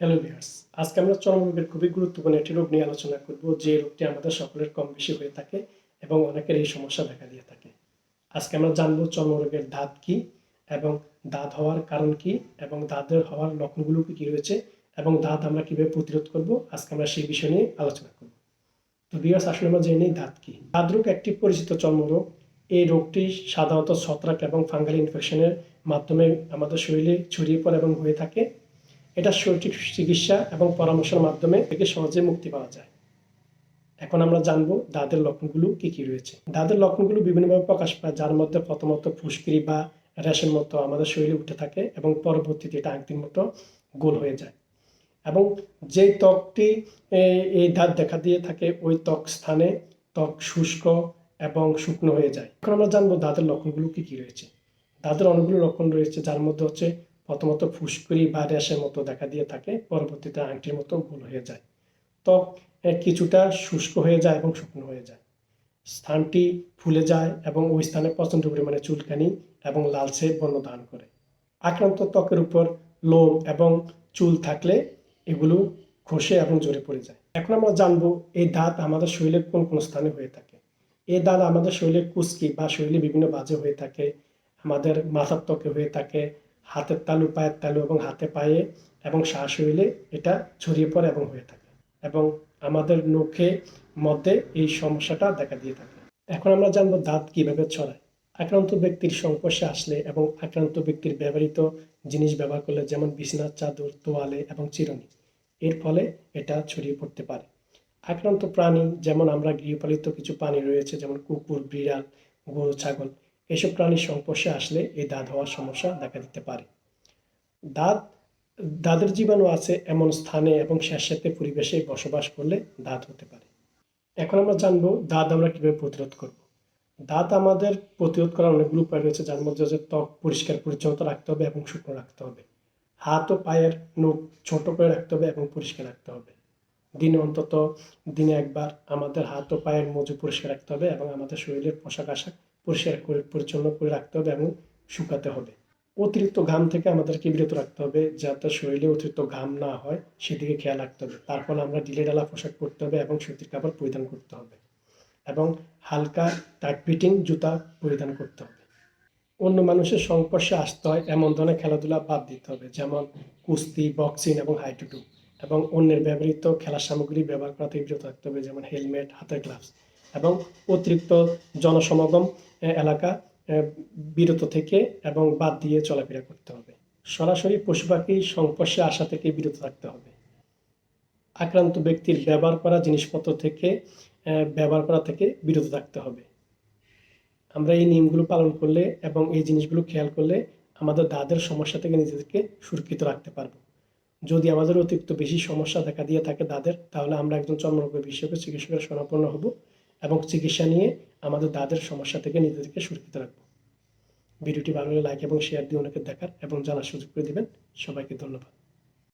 Hello viewers আজকে আমরা চর্মরোগের খুবই গুরুত্বপূর্ণ একটি রোগ নিয়ে আলোচনা করব, যে রোগটি আমাদের সকলের কম বেশি হয়ে থাকে এবং অনেকের এই সমস্যা দেখা দিয়ে থাকে। আজকে আমরা জানব চর্মরোগের দাঁত কি এবং দাঁত হওয়ার কারণ কি এবং দাঁতের হওয়ার লক্ষণগুলো কি কি রয়েছে এবং দাঁত আমরা কীভাবে প্রতিরোধ করব, আজকে আমরা সেই বিষয় নিয়ে আলোচনা করব। তো ভিউয়ার্স আসলে আমরা জেনে নিই দাঁত কি। দাঁত রোগ একটি পরিচিত চর্মরোগ। এই রোগটি সাধারণত ছত্রাক এবং ফাঙ্গাল ইনফেকশনের মাধ্যমে আমাদের শরীরে ছড়িয়ে পড়ে এবং হয়ে থাকে। এটা সঠিক চিকিৎসা এবং পরামর্শের মাধ্যমে থেকে সহজে মুক্তি পাওয়া যায়। এখন আমরা জানব দাঁতের লক্ষণগুলো কি কি রয়েছে। দাঁতের লক্ষণগুলো বিভিন্নভাবে প্রকাশ পায়, যার মধ্যে প্রথমত ফুসকিরি বা র্যাশের মতো আমাদের শরীরে উঠে থাকে এবং পরবর্তীতে এটা আংটির মতো গোল হয়ে যায়। এবং যেই ত্বকটি এই দাঁত দেখা দিয়ে থাকে, ওই ত্বক স্থানে ত্বক শুষ্ক এবং শুকনো হয়ে যায়। এখন আমরা জানব দাঁতের লক্ষণগুলো কি কি রয়েছে। দাঁতের অনেকগুলো লক্ষণ রয়েছে, যার মধ্যে হচ্ছে প্রথমত ফুসকুড়ি বা র্যাশের মতো দেখা দিয়ে থাকে, পরবর্তীতে আংটির মতো গোল হয়ে যায়। ত্বক কিছুটা শুষ্ক হয়ে যায় এবং শুকনো হয়ে যায়। স্থানটি ফুলে যায় এবং ওই স্থানে প্রচণ্ড পরিমাণে চুলকানি এবং লালচে বর্ণ দান করে। আক্রান্ত ত্বকের উপর লোম এবং চুল থাকলে এগুলো খসে এবং জোরে পড়ে যায়। এখন আমরা জানব এই দাঁত আমাদের শরীরে কোন কোন স্থানে হয়ে থাকে? এই দাঁত আমাদের শরীরে কুচকি বা শরীরে বিভিন্ন বাজে হয়ে থাকে, আমাদের মাথার ত্বকে হয়ে থাকে হাতের তালু, পায়ের তালু এবং হাতে পায়ে এবং শ্বাস হইলে এটা ছড়িয়ে পড়ে এবং হয়ে থাকে। এবং আমাদের নখে মধ্যে এই সমস্যাটা দেখা দিয়ে থাকে। এখন আমরা জানব দাঁত কীভাবে ছড়ায়। আক্রান্ত ব্যক্তির সংস্পর্শে আসলে এবং আক্রান্ত ব্যক্তির ব্যবহৃত জিনিস ব্যবহার করলে যেমন বিছানার চাদর, তোয়ালে এবং চিরুনি, এর ফলে এটা ছড়িয়ে পড়তে পারে। আক্রান্ত প্রাণী, যেমন আমরা গৃহপালিত কিছু প্রাণী রয়েছে, যেমন কুকুর, বিড়াল, গরু, ছাগল এসব প্রাণীর সংস্পর্শে আসলে এই দাঁত হওয়ার সমস্যা দেখা দিতে পারে। দাঁত, দাঁতের জীবাণু আছে এমন স্থানে এবং স্যাঁতস্যাঁতে পরিবেশে বসবাস করলে দাঁত হতে পারে। এখন আমরা জানব দাঁত আমরা কীভাবে প্রতিরোধ করব। দাঁত আমাদের প্রতিরোধ করার অনেকগুলো উপায় রয়েছে, যার মধ্যে হচ্ছে ত্বক পরিষ্কার, পরিচ্ছন্নতা রাখতে হবে এবং শুকনো রাখতে হবে। হাত ও পায়ের নখ ছোট করে রাখতে হবে এবং পরিষ্কার রাখতে হবে। দিনে অন্তত দিনে একবার আমাদের হাত ও পায়ের মজু পরিষ্কার রাখতে হবে এবং আমাদের শরীরের পোশাক আশাক পরিষ্কার করে, পরিচ্ছন্ন করে রাখতে হবে এবং শুকাতে হবে। অতিরিক্ত ঘাম থেকে আমাদেরকে বিরত রাখতে হবে যাতে শরীরে অতিরিক্ত ঘাম না হয়, সেদিকে খেয়াল রাখতে হবে। তার ফলে আমরা ঢিলে ঢালা পোশাক পরতে হবে এবং সুতির কাপড় পরিধান করতে হবে এবং হালকা টাইট ফিটিং জুতা পরিধান করতে হবে। অন্য মানুষের সংস্পর্শে আসতে হয়, এমন ধরনের খেলাধুলা বাদ দিতে হবে, যেমন কুস্তি বক্সিং এবং হাইটুটু এবং অন্যের ব্যবহৃত খেলার সামগ্রী ব্যবহার করা থেকে বিরত থাকতে হবে, যেমন হেলমেট হাতের গ্লাভস এবং অতিরিক্ত জনসমাগম এলাকা বিরত থেকে এবং বাদ দিয়ে চলাফেরা করতে হবে। সরাসরি পশু পাখির সংস্পর্শে আসা থেকে বিরত থাকতে হবে। আক্রান্ত ব্যক্তির ব্যবহার করা জিনিসপত্র থেকে ব্যবহার করা থেকে বিরত থাকতে হবে। আমরা এই নিয়মগুলো পালন করলে এবং এই জিনিসগুলো খেয়াল করলে আমাদের দাঁতের সমস্যা থেকে নিজেদেরকে সুরক্ষিত রাখতে পারব। যদি আমাদের অতিরিক্ত বেশি সমস্যা দেখা দিয়ে থাকে দাঁতের তাহলে আমরা একজন চর্মরোগ বিশেষজ্ঞ চিকিৎসকের শরণাপন্ন হব। এবং চিকিৎসা নিয়ে আমাদের দাঁতের সমস্যা থেকে নিজেদেরকে সুরক্ষিত রাখব। ভিডিওটি ভালো লাইক এবং শেয়ার দিয়ে অনেকে দেখার এবং জানার সুযোগ করে দেবেন। সবাইকে ধন্যবাদ।